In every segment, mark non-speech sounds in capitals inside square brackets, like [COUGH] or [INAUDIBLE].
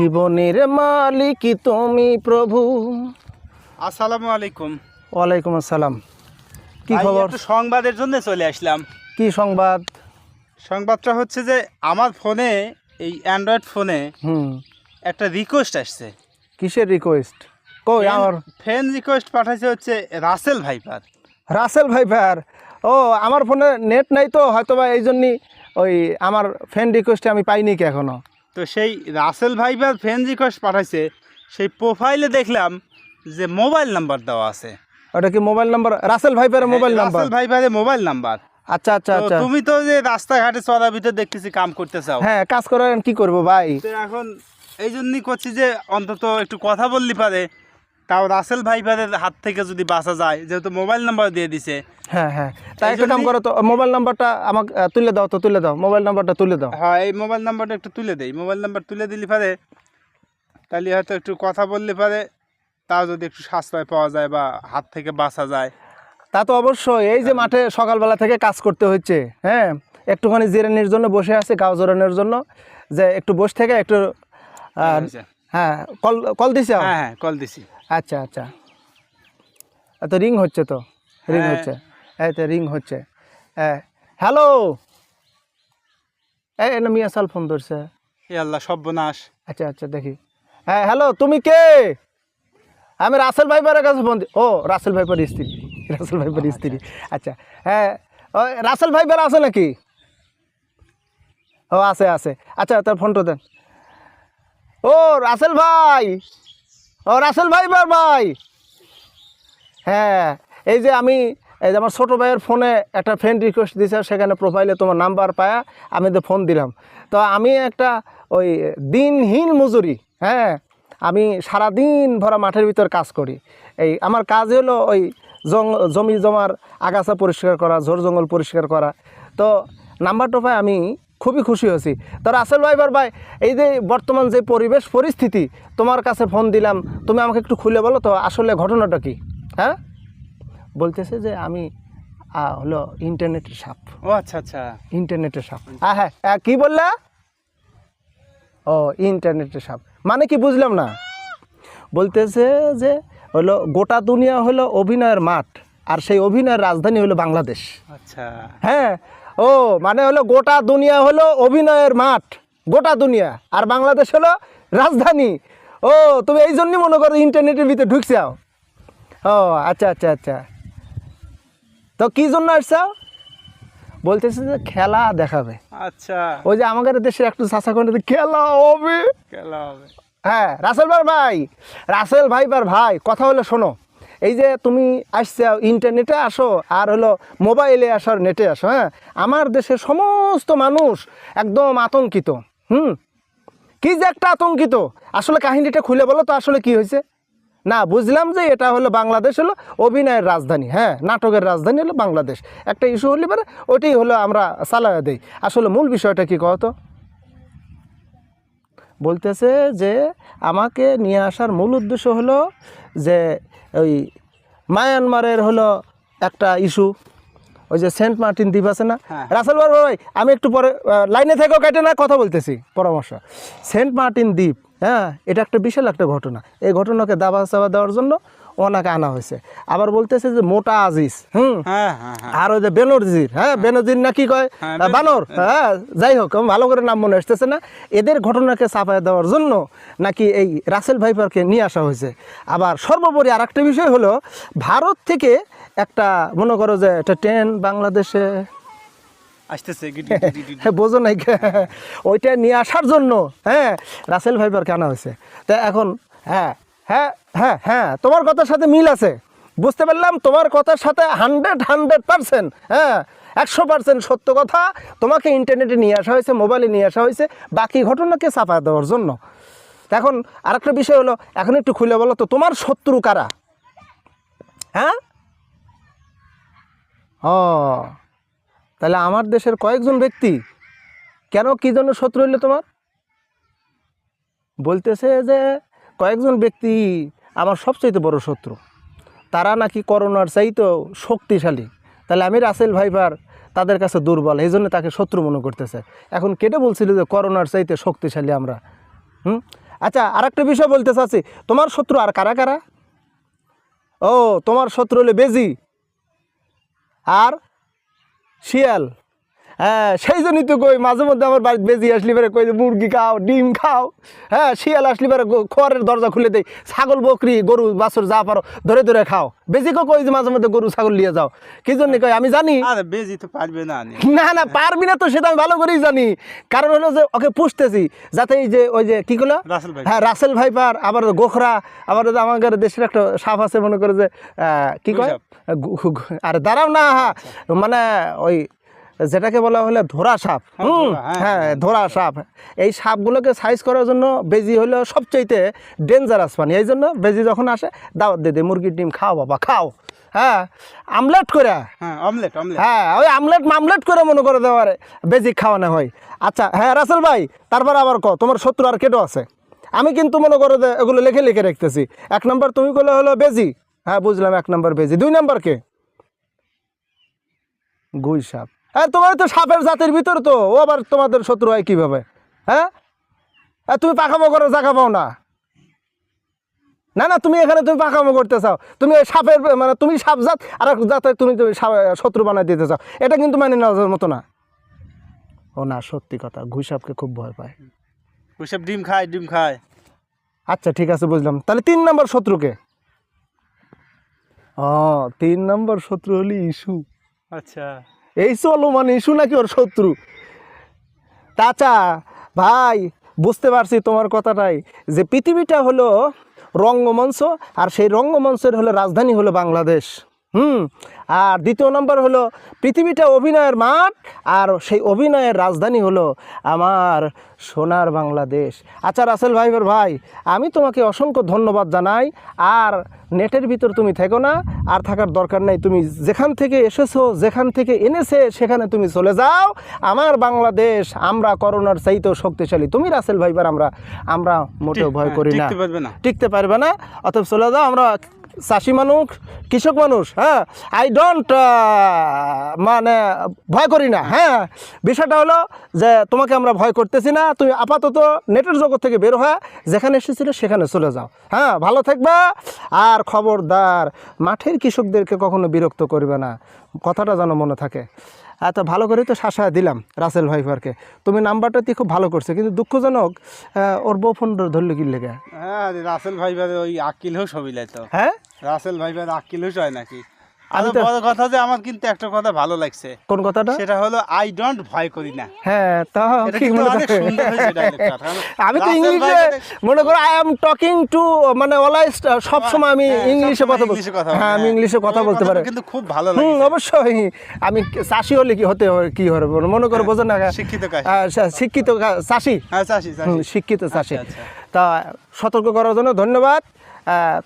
জীবনের মালিক তুমি প্রভু। আসসালামু আলাইকুম। ওয়ালাইকুম আসসালাম। কি খবর? একটু সংবাদের জন্য চলে আসলাম। কি সংবাদ? সংবাদটা হচ্ছে যে আমার ফোনে এই অ্যান্ড্রয়েড ফোনে হুম। একটা রিকোয়েস্ট আসছে। কিসের রিকোয়েস্ট কই আমার? ফ্রেন্ড রিকোয়েস্ট পাঠাইছে হচ্ছে রাসেল ভাইপার রাসেল ভাইপার ও আমার ফোনে নেট নাই তো হয়তোবা এই জন্যই ওই আমার ফ্রেন্ড রিকোয়েস্টে আমি পাইনি কি এখনও? তো সেই রাসেল ভাইবার ফ্রেন্ড রিকোয়েস্ট পাঠাইছে সেই প্রোফাইলে দেখলাম যে মোবাইল নাম্বার দেওয়া আছে। ওটা কি মোবাইল নাম্বার রাসেল ভাইপারের মোবাইল নাম্বার রাসেল ভাইপারের মোবাইল নাম্বার আচ্ছা আচ্ছা আচ্ছা। তুমি তো যে রাস্তাঘাটে চলার ভিতরে দেখতেছি কাম করতে চাও। হ্যাঁ কাজ করার কি করব ভাই? তো এখন এই জন্যই করছি যে অন্তত একটু কথা বললি পারে। তাও রাসেল ভাই ভাইপারের হাত থেকে যদি বাঁচা যায় যেহেতু মোবাইল নাম্বার দিয়ে দিছে। হ্যাঁ হ্যাঁ। তাই একটা কাম করো তো মোবাইল নাম্বারটা আমাকে তুলে দাও তো তুলে দাও। মোবাইল নাম্বারটা তুলে দাও। হ্যাঁ এই মোবাইল নাম্বারটা একটু তুলে দেই। মোবাইল নাম্বার তুলে দিলি পারে তাহলে হয়তো একটু কথা বললে পারে তাও যদি একটু সাশ্রয় পাওয়া যায় বা হাত থেকে বাঁচা যায়। তা তো অবশ্যই এই যে মাঠে সকালবেলা থেকে কাজ করতে হচ্ছে হ্যাঁ? একটুখানি জিরানির জন্য বসে আছে গাও জোরানোর জন্য। যে একটু বসে থেকে একটু আহ, হ্যাঁ কল কল দিছে হ্যাঁ হ্যাঁ কল দিছি। আচ্ছা আচ্ছা। এত রিং হচ্ছে তো? রিং হ্যাঁ। হচ্ছে। এই তো রিং হচ্ছে। হ্যাঁ হ্যালো এই না মিয়া সাল ফোন ধরছে। এ আল্লাহ সর্বনাশ। আচ্ছা আচ্ছা দেখি। হ্যাঁ হ্যালো তুমি কে? আমি রাসেল ভাইপারের কাছে ফোন ও রাসেল ভাইপার স্ত্রী। [LAUGHS] রাসেল ভাইপার স্ত্রী। আচ্ছা হ্যাঁ ও রাসেল ভাইপার আছে নাকি? ও আছে আছে। আচ্ছা তার ফোনটা দেন। ও রাসেল ভাই! ও, রাসেল ভাইপার ভাই হ্যাঁ এই যে আমি, এই যে আমার ছোটো ভাইয়ের ফোনে একটা ফ্রেন্ড রিকোয়েস্ট দিয়েছে সেখানে প্রোফাইলে তোমার নাম্বার পায়া আমি তো ফোন দিলাম। তো আমি একটা ওই দিনহীন মজুরি হ্যাঁ আমি সারাদিন ভরা মাঠের ভিতর কাজ করি। এই আমার কাজ হলো ওই জমি জমার আগাছা পরিষ্কার করা, ঝোর জঙ্গল পরিষ্কার করা। তো নাম্বারটা পাই আমি খুবই খুশি হয়েছি। তো রাসেল ভাইবার ভাই এই যে বর্তমান যে পরিবেশ পরিস্থিতি তোমার কাছে ফোন দিলাম তুমি আমাকে একটু খুলে বলো তো আসলে ঘটনাটা কি? হ্যাঁ? বলতেছে যে আমি হলো ইন্টারনেটের সাপ। ও আচ্ছা আচ্ছা। ইন্টারনেটের সাপ। হ্যাঁ হ্যাঁ কি বললা? ও ইন্টারনেটের সাপ। মানে কি বুঝলাম না? বলতেছে যে হলো গোটা দুনিয়া হলো অভিনয়ের মাঠ। আর সেই অভিনয়ের রাজধানী হলো বাংলাদেশ। আচ্ছা। হ্যাঁ ও মানে হলো গোটা দুনিয়া হলো অভিনয়ের মাঠ গোটা দুনিয়া। আর বাংলাদেশ হলো রাজধানী। ও তুমি এই জন্যই মনে করো ইন্টারনেটের ভিতরে ঢুকছাও ও আচ্ছা আচ্ছা আচ্ছা। তো কী জন্য আসছাও বলতেছে যে খেলা দেখাবে। আচ্ছা। ওই যে আমাদের দেশের একটু চাষা করে খেলা হবে। খেলা হবে। হ্যাঁ রাসেল ভাই ভাই রাসেল ভাই ভাই কথা হলো শোনো। এই যে তুমি আসছে ইন্টারনেটে আসো, আর হলো মোবাইলে আসো, আর নেটে আসো হ্যাঁ? আমার দেশের সমস্ত মানুষ একদম আতঙ্কিত, হুম? কি যে একটা আতঙ্কিত। আসলে কাহিনীটা খুলে বলো তো, আসলে কি হয়েছে? না, বুঝলাম যে এটা হলো বাংলাদেশ হলো অভিনয়ের রাজধানী হ্যাঁ? নাটকের রাজধানী হলো বাংলাদেশ। একটা ইস্যু হলে পরে ওইটাই হলো আমরা চালায়া দেই। আসলে মূল বিষয়টা কি কহতো বলতেছে যে আমাকে নিয়ে আসার মূল উদ্দেশ্য হলো যে ওই মায়ানমারের হলো একটা ইস্যু। ওই যে সেন্ট মার্টিন দ্বীপ আছে না? হ্যাঁ। রাসেল বাবু ভাই আমি একটু পরে লাইনে থেকেও কেটে না কথা বলতেছি পরামর্শ। সেন্ট মার্টিন দ্বীপ হ্যাঁ এটা একটা বিশাল একটা ঘটনা। এই ঘটনাকে দাবা চাবা দেওয়ার জন্য ওনাকে আনা হয়েছে। আবার বলতেছে যে মোটা আজিজ হুম? হ্যাঁ হ্যাঁ হ্যাঁ। আর ওই যে বেনজির হ্যাঁ বেনজির না কি কয়? বানর হ্যাঁ। যাই হোক ভালো করে নাম মনে আসতেছে না। এদের ঘটনাকে চাপায় দেওয়ার জন্য নাকি এই রাসেল ভাইপারকে নিয়ে আসা হয়েছে। আবার সর্বোপরি আর একটা বিষয় হলো ভারত থেকে একটা মনে করো যে একটা ট্রেন বাংলাদেশে আসতেছে [LAUGHS] বোঝো নাই। ওইটা নিয়ে আসার জন্য হ্যাঁ রাসেল ভাইপারকে আনা হয়েছে। তা এখন হ্যাঁ হ্যাঁ হ্যাঁ হ্যাঁ তোমার কথার সাথে মিল আছে। বুঝতে পারলাম? তোমার কথার সাথে হান্ড্রেড হান্ড্রেড পারসেন্ট হ্যাঁ একশো পার্সেন্ট সত্য কথা। তোমাকে ইন্টারনেটে নিয়ে আসা হয়েছে মোবাইলে নিয়ে আসা হয়েছে, বাকি ঘটনাকে চাপা দেওয়ার জন্য। এখন আরেকটা বিষয় হলো, এখন একটু খুলে বলো তো, তোমার শত্রু কারা? হ্যাঁ? ও, তাহলে আমার দেশের কয়েকজন ব্যক্তি, কেন কী জন্য শত্রু হইল তোমার? বলতেছে যে কয়েকজন ব্যক্তি আমার সবচাইতে বড় শত্রু। তারা নাকি করোনার চাইতেও শক্তিশালী। তাহলে আমি রাসেল ভাইপার তাদের কাছে দুর্বল, এই জন্য তাকে শত্রু মনে করতেছে। এখন কেটে বলছিল যে করোনার চাইতে শক্তিশালী আমরা। হুম? আচ্ছা আর একটা বিষয় বলতে চাচ্ছি। তোমার শত্রু আর কারা কারা? ও, তোমার শত্রু হলে বেজি। আর শিয়াল। হ্যাঁ সেই জন্যই তো কই মাঝে মধ্যে আমার বাড়িতে বেজি আসলি পরে কই মুরগি খাও ডিম খাও। হ্যাঁ শিয়াল আসলি পরে খড়ের দরজা খুলে দেয় ছাগল বকরি গরু বাছুর যা পারো ধরে ধরে খাও। বেজিকে কই যে মাঝে মধ্যে গরু ছাগল নিয়ে যাও। কি জন্য কই? আমি জানি। বেজি তো পারবে না না। না পারবি না তো সেটা আমি ভালো করেই জানি। কারণ হলো যে ওকে পুষতেছি যাতে এই যে ওই যে কি করল রাসেল ভাই হ্যাঁ রাসেল ভাইপার আবার গোখরা আবার আমাদের দেশের একটা সাপ আছে মনে করে যে কি কয়? আরে দাঁড়াও না মানে ওই যেটাকে বলা হলে ধরা সাপ। হ্যাঁ, ধরা, হ্যাঁ, হ্যাঁ ধরা সাপ। এই সাপগুলোকে সাইজ করার জন্য বেজি হলো সবচাইতে ডেঞ্জারাস পানি। এই জন্য বেজি যখন আসে দাওয়াত দিয়ে মুরগির ডিম খাও বাবা খাও। হ্যাঁ আমলেট করে। হ্যাঁ অমলেট হ্যাঁ ওই আমলেট মামলেট করে মনে করে দেওয়ার বেজিক খাওয়ানো হয়। আচ্ছা হ্যাঁ রাসেল ভাই তারপর আবার ক তোমার শত্রু আর কেটো আছে? আমি কিন্তু মনে করো এগুলো লিখে লিখে রাখতেছি এক নম্বর তুমি করলে হলো বেজি। হ্যাঁ বুঝলাম এক নম্বর বেজি। দুই নম্বর কে? গুই সাপ। হ্যাঁ তোমার তো সাপের জাতির ভিতর তো ও আবার তোমাদের শত্রু হয় কীভাবে? হ্যাঁ? হ্যাঁ, তুমি পাকামো করো জায়গা পাও না। না না তুমি এখানে তুমি পাকামো করতে চাও। তুমি এই সাপের মানে তুমি সাপ জাত আর এক জাতে তুমি শত্রু বানাই দিতে চাও। এটা কিন্তু মানে নেওয়ার মতো না। ও না সত্যি কথা ঘুষ সাপকে খুব ভয় পায়। ওইসব ডিম খায় ডিম খায়। আচ্ছা ঠিক আছে বুঝলাম। তাহলে তিন নম্বর শত্রুকে ও তিন নম্বর শত্রু হলি ইস্যু আচ্ছা। এই চলো মানে ইস্যু নাকি ওর শত্রু? চাচা, ভাই, বুঝতে পারছি তোমার কথাটাই যে পৃথিবীটা হলো রঙ্গমঞ্চ আর সেই রঙ্গমঞ্চের হলো রাজধানী হলো বাংলাদেশ। হুম আর দ্বিতীয় নম্বর হলো পৃথিবীটা অভিনয়ের মাঠ আর সেই অভিনয়ের রাজধানী হলো আমার সোনার বাংলাদেশ। আচ্ছা রাসেল ভাইবের ভাই আমি তোমাকে অসংখ্য ধন্যবাদ জানাই আর নেটের ভিতর তুমি থেকো না আর থাকার দরকার নেই তুমি যেখান থেকে এসেছ যেখান থেকে এনেছে সেখানে তুমি চলে যাও। আমার বাংলাদেশ আমরা করোনার চাইতেও শক্তিশালী। তুমি রাসেল ভাইবার আমরা আমরা মোটেও ভয় হ্যাঁ, করি না। টিকতে পারবে না। টিকতে পারবে না অতএব চলে যাও আমরা চাষি মানুষ, কৃষক মানুষ হ্যাঁ? আই ডোন্ট মানে ভয় করি না হ্যাঁ? বিষয়টা হলো যে তোমাকে আমরা ভয় করতেছি না, তুমি আপাতত নেটের জগৎ থেকে বের হয়ে যেখানে এসেছিলে সেখানে চলে যাও হ্যাঁ? ভালো থাকবা আর খবরদার, মাঠের কৃষকদেরকে কখনো বিরক্ত করবে না, কথাটা যেন মনে থাকে। এত ভালো করে তো শাসা দিলাম রাসেল ভাইফারকে। তুমি নাম্বারটা দিয়ে খুব ভালো করছ কিন্তু দুঃখজনক ওর বউ ফোন ধরলো কি লেগে? হ্যাঁ রাসেল ভাইফার ওই আকিল হোস হবিলাই তো। হ্যাঁ? রাসেল ভাইফার আকিল হোস হয় নাকি? আমি তো- বড় কথা যে আমার কিন্তু একটা কথা ভালো লাগছে। কোন কথাটা? সেটা হলো আই ডোন্ট ভয় করি না। হ্যাঁ তা ঠিক মনে আমি তো ইংলিশে মনে করো আই টকিং টু মানে অলওয়েজ সব সময় আমি হ্যাঁ, ইংলিশে সবসময় কথা বলতে ইংলিশে হ্যাঁ আমি ইংলিশে কথা বলতে পারি। কিন্তু খুব ভালো হুম অবশ্যই। আমি চাষি হলে কি হতে কি হবে মনে করো বোঝো না। শিক্ষিত শিক্ষিত চাষি হ্যাঁ চাষি শিক্ষিত চাষি আচ্ছা। তা সতর্ক করার জন্য ধন্যবাদ।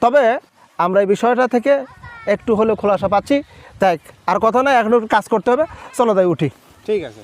তবে আমরা এই বিষয়টা থেকে একটু হলেও খোলাসা পাচ্ছি। তাই আর কথা নয় এখন কাজ করতে হবে। চলো তাই উঠি। ঠিক আছে।